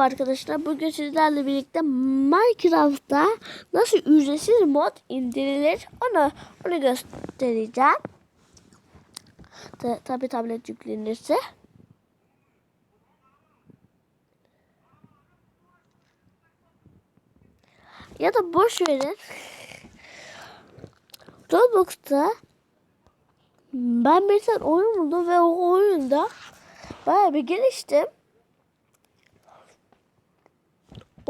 Merhaba arkadaşlar. Bugün sizlerle birlikte Minecraft'ta nasıl ücretsiz mod indirilir onu onu göstereceğim. Ta tabi tablet yüklenirse. Ya da boş verin. Roblox'ta ben bir tane oyun buldum ve o oyunda bayağı bir geliştim.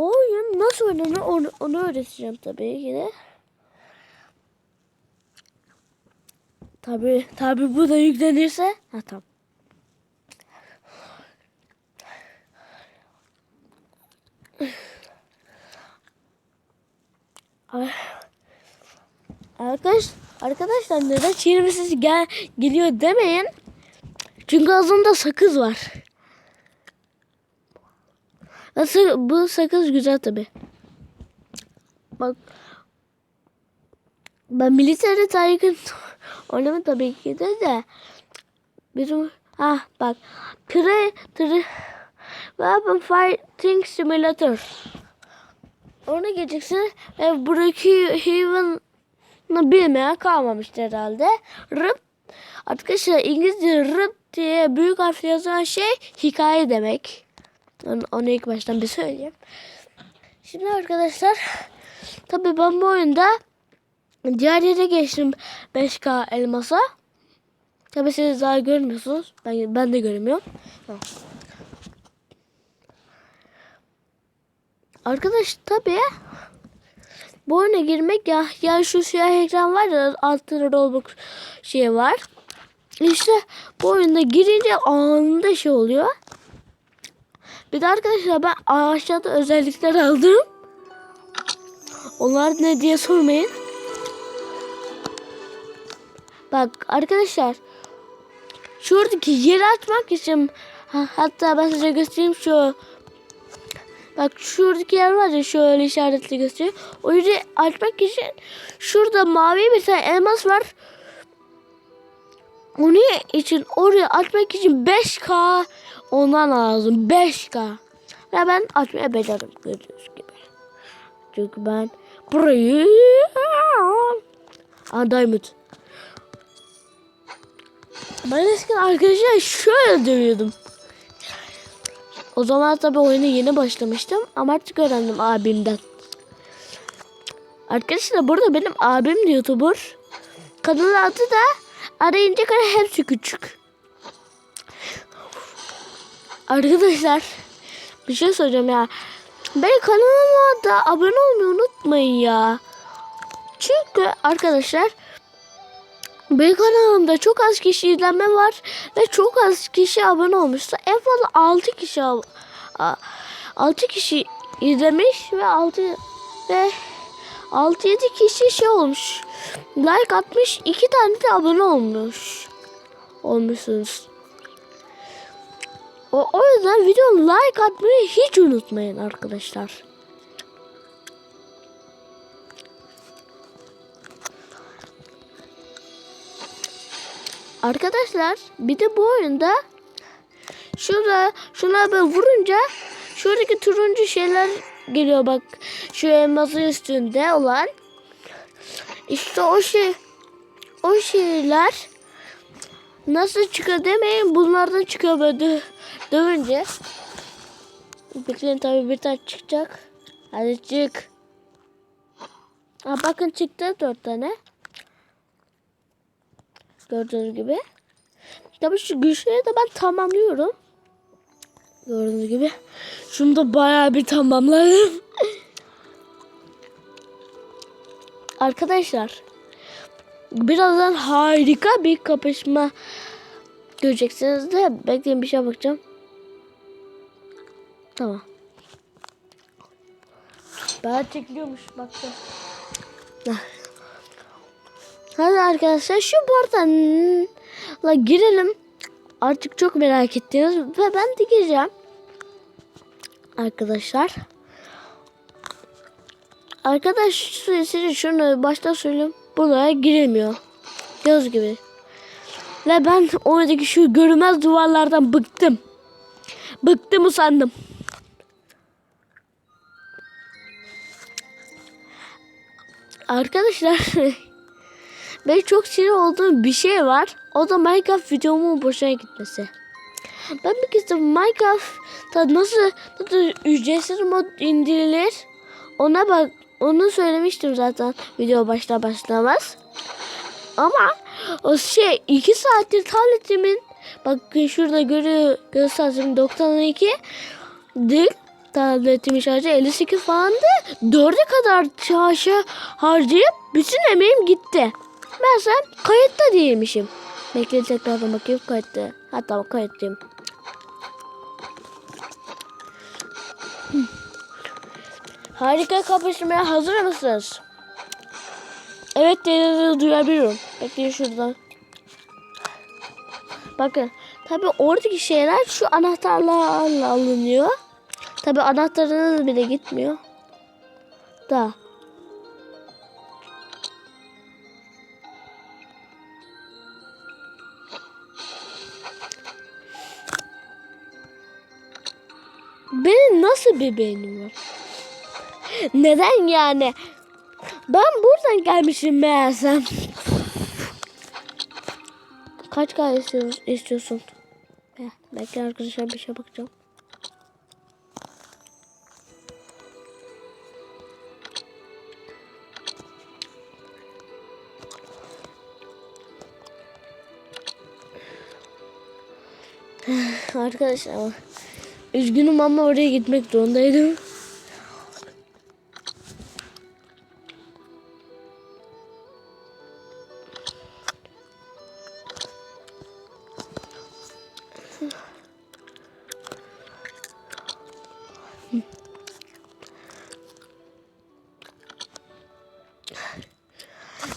O oyun nasıl oynanır onu, onu öğreteceğim tabii yine. Tabii tabii bu da yüklenirse. Ha tamam. Ay. Arkadaş, arkadaşlar neden çiğneme sesi gel, geliyor demeyin. Çünkü ağzımda sakız var. Nasıl bu sakız güzel tabi. Bak ben military Tiger oynamam tabii ki de de bizim ha bak Pre Tre Weapon Fighting Simulator ona geçeceksin ve buradaki Heaven'ı bilmeyen kalmamıştı herhalde. Rıp Arkadaşlar İngilizce rıp diye büyük harfle yazılan şey hikaye demek. Onu, ilk baştan bir söyleyeyim. Şimdi arkadaşlar tabii ben bu oyunda diğer yere geçtim 5K elmasa. Tabii siz daha görmüyorsunuz. Ben, ben de göremiyorum. Tamam. Arkadaş tabii bu oyuna girmek ya ya şu siyah ekran var ya altında Roblox şey var. İşte bu oyunda girince anında şey oluyor. Bir de arkadaşlar ben aşağıda özellikler aldım. Onlar ne diye sormayın. Bak arkadaşlar. Şuradaki yeri açmak için ha, hatta ben size göstereyim şu Bak şuradaki yer var ya şöyle işaretli gösteriyor. O yeri açmak için şurada mavi bir tane elmas var. Onun için orayı açmak için 5K ondan lazım. 5K. Ve ben açmaya beceririm gördüğünüz gibi. Çünkü ben burayı Diamond. Ben eskiden arkadaşlar şöyle dövüyordum. O zaman tabii oyuna yeni başlamıştım ama artık öğrendim abimden. Arkadaşlar burada benim abim YouTuber. Kanalın adı da arayınca kare hepsi küçük. Arkadaşlar bir şey söyleyeceğim ya. Benim kanalıma da abone olmayı unutmayın ya. Çünkü arkadaşlar benim kanalımda çok az kişi izlenme var ve çok az kişi abone olmuşsa en fazla 6 kişi 6 kişi izlemiş ve 6 ve 6 7 kişi şey olmuş. Like atmış, 2 tane de abone olmuş. Olmuşsunuz. O, o yüzden videomu like atmayı hiç unutmayın arkadaşlar. Arkadaşlar bir de bu oyunda şurada şuna ben vurunca şuradaki turuncu şeyler geliyor bak. Şu elmasın üstünde olan. İşte o şey o şeyler nasıl çıkıyor demeyin bunlardan çıkıyor böyle dövünce bekleyin tabi bir tane çıkacak hadi çık ha, bakın çıktı dört tane Gördüğünüz gibi. Tabii şu güçleri de ben tamamlıyorum. Gördüğünüz gibi. Şunu da bayağı bir tamamladım. Arkadaşlar. Birazdan harika bir kapışma göreceksiniz de bekleyin bir şey bakacağım. Tamam. Ben çekiliyormuş baktım. Hadi arkadaşlar şu portala girelim. Artık çok merak ettiniz ve ben de gireceğim. Arkadaşlar. Arkadaş size şunu başta söyleyeyim. Buraya girilmiyor. Göz gibi. Ve ben oradaki şu görünmez duvarlardan bıktım. Bıktım usandım. Arkadaşlar ben çok sinir olduğum bir şey var. O da Minecraft videomun boşuna gitmesi. Ben bir kez Minecraft'ta nasıl, nasıl ücretsiz mod indirilir ona bak onu söylemiştim zaten video başta başlamaz. Ama o şey iki saattir tabletimin bak şurada görüyor gösterdim 92 değil tabletimin şarjı 58 falandı. Dörde kadar şarjı harcayıp bütün emeğim gitti. Ben sen kayıtta değilmişim. Bekle tekrardan bakayım kayıtta. Hatta kayıttayım. Harika kapışmaya hazır mısınız? Evet dediğinizi duyabiliyorum. Bekleyin şuradan. Bakın. Tabi oradaki şeyler şu anahtarlarla alınıyor. Tabi anahtarınız bile gitmiyor. Da. Benim nasıl bir beynim var? Neden yani? Ben buradan gelmişim meğersem. Kaç istiyorsun? istiyorsun? Heh, Bekle arkadaşlar bir şey bakacağım. Arkadaşlar üzgünüm ama oraya gitmek zorundaydım.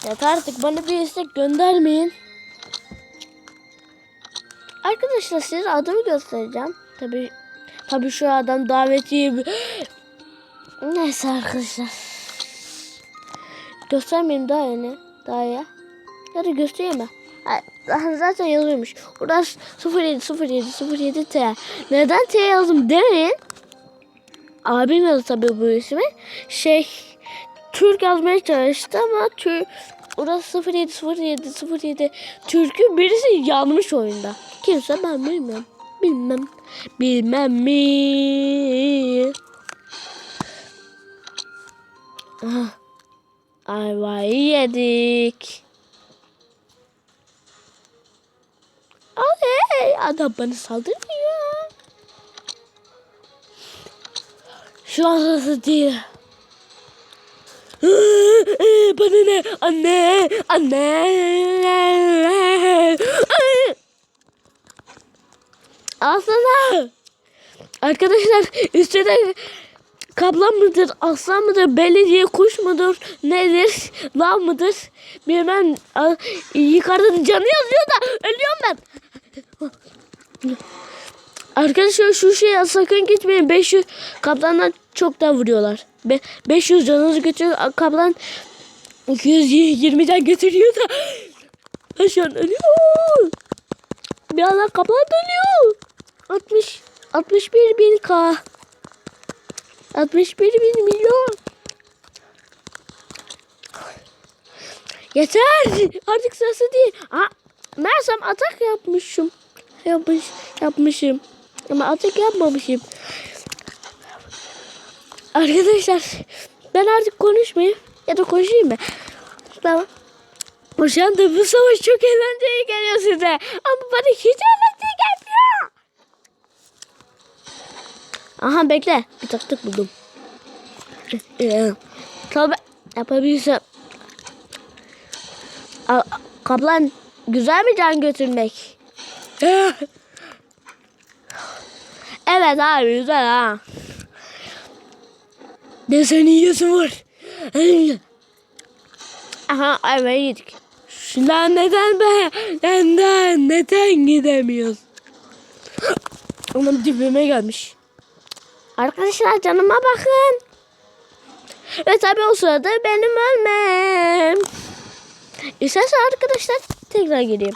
Yeter artık bana bir istek göndermeyin. Arkadaşlar size adımı göstereceğim. Tabi tabi şu adam davetiye bir... Neyse arkadaşlar. Göstermeyeyim daha yeni. Daha ya. Ya da göstereyim mi? Zaten yazıyormuş. Burada 07 07 07 T. Neden T yazdım demeyin. Abim yazdı tabii bu ismi. Şey Türk yazmaya çalıştı ama Türk Orası 0707 07 Türk'ü birisi yanmış oyunda. Kimse ben bilmem. Bilmem. Bilmem mi? Ah. Ayvayı yedik. Ay, adam bana saldırmıyor. Şu an sırası değil. Bana ne? Anne! Anne! Aslında arkadaşlar üstte kaplan mıdır, aslan mıdır, belediye kuş mudur, nedir, lav mıdır bilmem yukarıda canı yazıyor da ölüyorum ben. Arkadaşlar şu şeye sakın gitmeyin. 500 kaplandan çok da vuruyorlar. Be 500 canınızı götürüyor. Kaplan 220'den götürüyor da. Ben şu an ölüyor. Bir anda kaplan dönüyor. 60 61 bin K. 61 bin milyon. Yeter. Artık sırası değil. Aa, meğersem atak yapmışım. Yapmış, yapmışım. Ama atak yapmamışım. Arkadaşlar ben artık konuşmayayım. Ya da konuşayım mı? Tamam. Şu anda bu savaş çok eğlenceli geliyor size. Ama bana hiç eğlenceli gelmiyor. Aha bekle. Bir taktik buldum. Tabi yapabilirsem. Kaplan güzel mi can götürmek? evet abi güzel ha. Ne sen yiyorsun var. Aha evet yedik. Şundan neden be? Neden? Neden gidemiyoruz? Onun dibime gelmiş. Arkadaşlar canıma bakın. Ve tabi o sırada benim ölmem. İstersen arkadaşlar tekrar gireyim.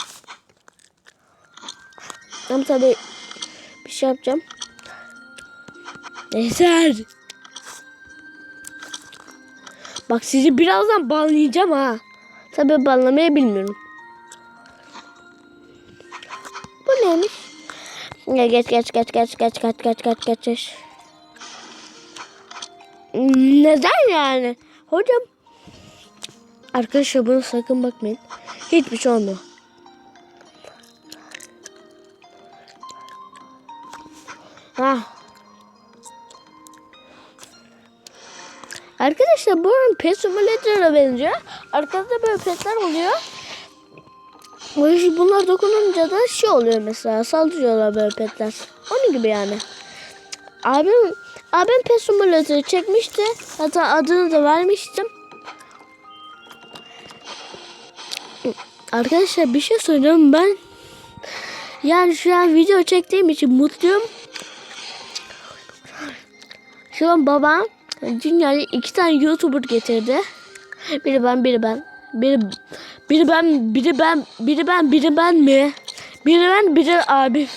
Ama tabi bir şey yapacağım. Neyse. Bak sizi birazdan banlayacağım ha. Tabii banlamayı bilmiyorum. Bu neymiş? Ya geç geç geç geç geç geç geç geç geç geç. Neden yani? Hocam. Arkadaşlar buna sakın bakmayın. Hiçbir şey olmuyor. Ha. Arkadaşlar bu oyun Pet Simulator'a benziyor. Arkada böyle petler oluyor. Bu- Bunlar dokununca da şey oluyor mesela saldırıyorlar böyle petler. Onun gibi yani. Abim abim Pet Simulator'ı çekmişti. Hatta adını da vermiştim. Arkadaşlar bir şey söyleyeyim ben yani şu an video çektiğim için mutluyum. Şu an babam dünyaya iki tane YouTuber getirdi. Biri ben, biri ben. Biri, biri ben, biri ben, biri ben, biri ben mi? Biri ben, biri abi.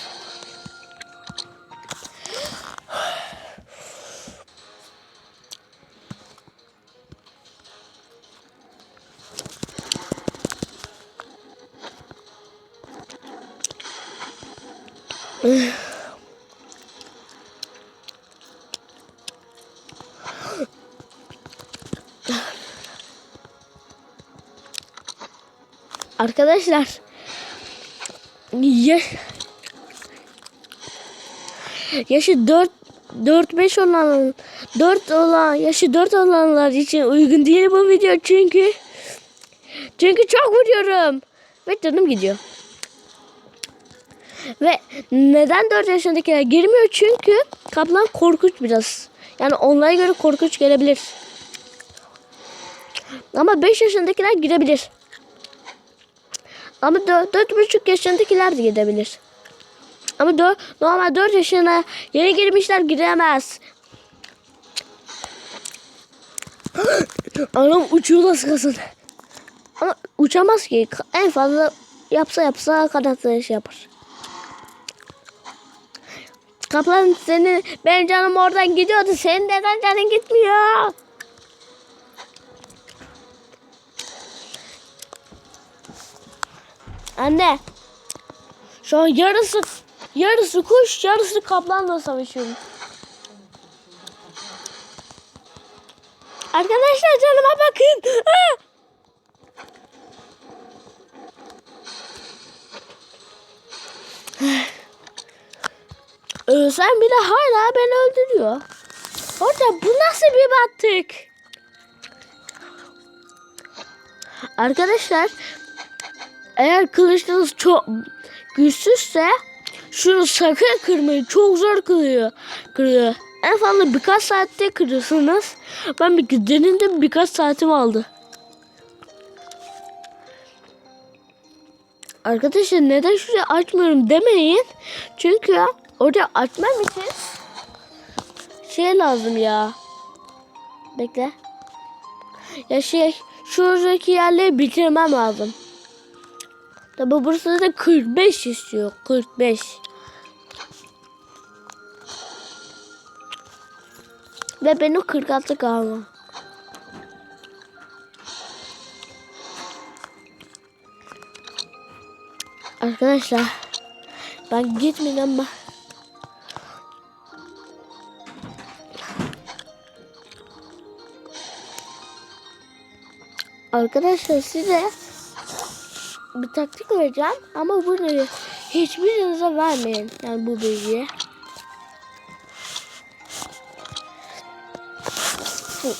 Arkadaşlar yaş yaşı 4 4 5 olan 4 olan yaşı 4 olanlar için uygun değil bu video çünkü çünkü çok vuruyorum ve canım gidiyor. Ve neden 4 yaşındakiler girmiyor? Çünkü kaplan korkunç biraz. Yani onlara göre korkunç gelebilir. Ama 5 yaşındakiler girebilir. Ama 4,5 yaşındakiler de gidebilir. Ama 4, normal 4 yaşına yeni girmişler giremez. Anam uçuyor nasıl kasın. Ama uçamaz ki. En fazla yapsa yapsa kanatları şey yapar. Kaplan senin benim canım oradan gidiyordu. Senin neden canın gitmiyor? Anne. Şu an yarısı yarısı kuş, yarısı kaplanla savaşıyorum. Arkadaşlar canıma bakın. Ah! Ölsem bile hala beni öldürüyor. Orada bu nasıl bir battık? Arkadaşlar eğer kılıçınız çok güçsüzse şunu sakın kırmayın. Çok zor kırıyor. kırıyor. En fazla birkaç saatte kırırsınız. Ben bir denedim birkaç saatim aldı. Arkadaşlar neden şurayı açmıyorum demeyin. Çünkü orada açmam için şey lazım ya. Bekle. Ya şey şuradaki yerleri bitirmem lazım. Tabi burası da 45 istiyor. 45. Ve benim 46 kalma. Arkadaşlar ben gitmeyeceğim ama Arkadaşlar size bir taktik vereceğim ama bunu hiçbirinize vermeyin. Yani bu bilgiyi.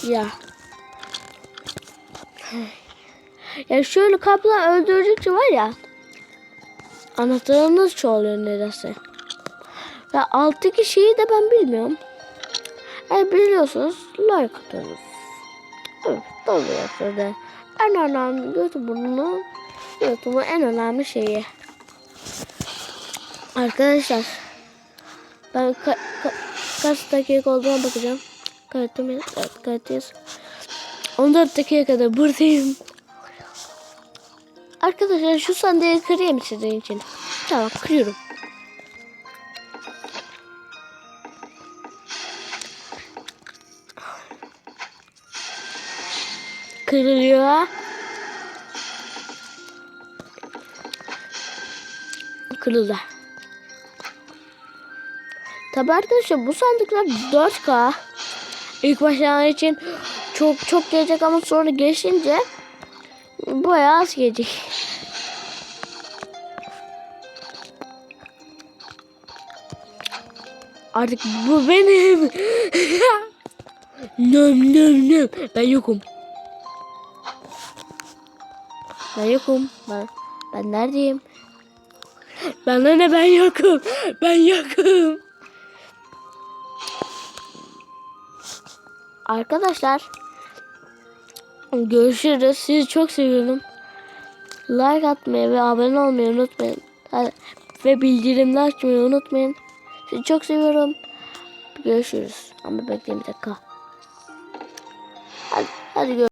Ya. Ya şöyle kaplan öldürdükçe var ya. Anahtarınız çoğalıyor nedense. Ve alttaki şeyi de ben bilmiyorum. Eğer biliyorsunuz like atınız. Evet, doğru da. En önemli YouTube'un YouTube'un en önemli şeyi. Arkadaşlar ben ka ka kaç dakika olduğuna bakacağım. Kayıttım evet kayıttayız. 14 dakika kadar buradayım. Arkadaşlar şu sandalyeyi kırayım sizin için. Tamam kırıyorum. kırılıyor. Kırıldı. Tabi arkadaşlar bu sandıklar 4K. İlk başlangıç için çok çok gelecek ama sonra geçince bayağı az gelecek. Artık bu benim. nöm nöm nöm. Ben yokum. Ben yokum. Ben, ben neredeyim? Ben de ne ben yokum. Ben yokum. Arkadaşlar görüşürüz. Sizi çok seviyorum. Like atmayı ve abone olmayı unutmayın. Hadi. Ve bildirimleri açmayı unutmayın. Sizi çok seviyorum. Görüşürüz. Ama bekleyin bir dakika. Hadi, hadi görüşürüz.